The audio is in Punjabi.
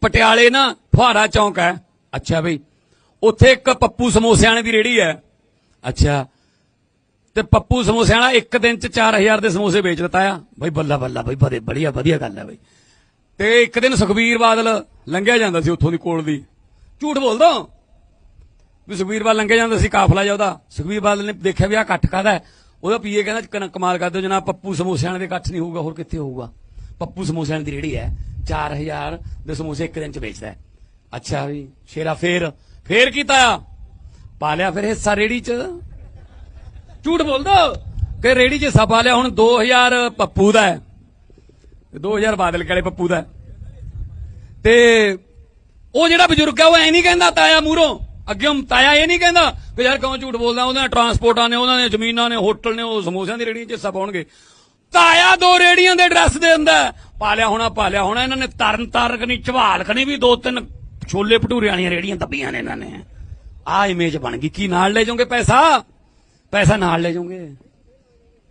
ਪਟਿਆਲੇ ਨਾ ਫੁਹਾਰਾ ਚੌਂਕ ਹੈ। ਅੱਛਾ ਬਈ, ਉੱਥੇ ਇੱਕ ਪੱਪੂ ਸਮੋਸਿਆਂ ਵਾਲੇ ਦੀ ਰੇੜੀ ਹੈ। ਅੱਛਾ, ਤੇ ਪੱਪੂ ਸਮੋਸਿਆਂ ਵਾਲਾ ਇੱਕ ਦਿਨ ਚ 4000 ਦੇ ਸਮੋਸੇ ਵੇਚ ਦਿੱਤਾ ਆ। ਬਈ ਬੱਲਾ ਬੱਲਾ, ਬਈ ਬੜੇ, ਬੜੀਆ, ਵਧੀਆ ਗੱਲ ਹੈ ਬਈ। ਤੇ ਇੱਕ ਦਿਨ ਸੁਖਬੀਰ ਬਾਦਲ ਲੰਘਿਆ ਜਾਂਦਾ ਸੀ ਉੱਥੋਂ ਦੀ ਕੋਲ ਦੀ। ਝੂਠ ਬੋਲਦਾ ਵੀ ਸੁਖਬੀਰ ਬਾਦਲ ਲੰਘਿਆ ਜਾਂਦਾ ਸੀ, ਕਾਫਲਾ ਜਾ ਉਹਦਾ। ਸੁਖਬੀਰ ਬਾਦਲ ਨੇ ਦੇਖਿਆ ਵੀ ਆ ਇਕੱਠ ਕਾਹਦਾ ਉਹਦਾ ਪੀਏ ਕਹਿੰਦਾ ਕ- ਕਮਾਲ ਕਰਦੇ ਹੋ ਜਨਾਬ, ਪੱਪੂ ਸਮੋਸਿਆਂ ਵਾਲੇ ਦੇ ਇਕੱਠ ਨਹੀਂ ਹੋਊਗਾ, ਹੋਰ ਕਿੱਥੇ ਹੋਊਗਾ? ਪੱਪੂ ਸਮੋਸਿਆਂ ਦੀ ਰੇੜੀ ਹੈ। 4000 ਦੇ ਸਮੋਸੇ ਇੱਕ ਦਿਨ ਚ ਵੇਚਦਾ ਹੈ। ਅੱਛਾ ਵੀ, ਸ਼ੇਰਾ ਫੇਰ ਫੇਰ ਕੀਤਾ। ਆ ਪਾ ਲਿਆ ਫਿਰ ਹਿੱਸਾ ਰੇੜੀ ਚ। ਝੂਠ ਬੋਲਦਾ? ਕਿ ਰੇੜੀ 'ਚ ਹਿੱਸਾ ਪਾ ਲਿਆ, ਹੁਣ 2000 ਪੱਪੂ ਦਾ ਹੈ। ਤੇ 2000 ਬਾਦਲ ਕਾਲੇ ਪੱਪੂ ਦਾ ਤੇ ਉਹ ਜਿਹੜਾ ਬਜ਼ੁਰਗ ਹੈ ਉਹ ਐ ਨਹੀਂ ਕਹਿੰਦਾ, ਤਾਇਆ ਮੂਰੋਂ। ਅੱਗੇ ਤਾਇਆ ਇਹ ਨਹੀਂ ਕਹਿੰਦਾ ਕਿ ਯਾਰ ਕਿਉਂ ਝੂਠ ਬੋਲਦਾ? ਉਹਨਾਂ ਨੇ ਟਰਾਂਸਪੋਰਟਾਂ ਨੇ ਉਹਨਾਂ ਨੇ ਜ਼ਮੀਨਾਂ ਨੇ, ਹੋਟਲ ਨੇ, ਉਹ ਸਮੋਸਿਆਂ ਦੀ ਰੇੜੀਆਂ 'ਚ ਹਿੱਸਾ ਪਾਉਣਗੇ। ਤਾਇਆ ਦੋ ਰੇੜੀਆਂ ਦੇ ਐਡਰੈਸ ਦੇ ਦਿੰਦਾ ਪਾਲਿਆ ਹੋਣਾ ਪਾਲਿਆ ਹੋਣਾ, ਇਹਨਾਂ ਨੇ ਤਰਨ ਤਾਰਕ ਨਹੀਂ ਝਵਾਲ ਕਣੀ ਵੀ ਦੋ ਤਿੰਨ ਛੋਲੇ ਭਟੂਰੇ ਵਾਲੀਆਂ ਰੇੜੀਆਂ ਦੱਬੀਆਂ ਨੇ ਇਹਨਾਂ ਨੇ। ਆ ਇਮੇਜ ਬਣ ਗਈ। ਕੀ ਨਾਲ ਲੈ ਜਾਓਗੇ ਪੈਸਾ? ਪੈਸਾ ਨਾਲ ਲੈ ਜਾਓਗੇ।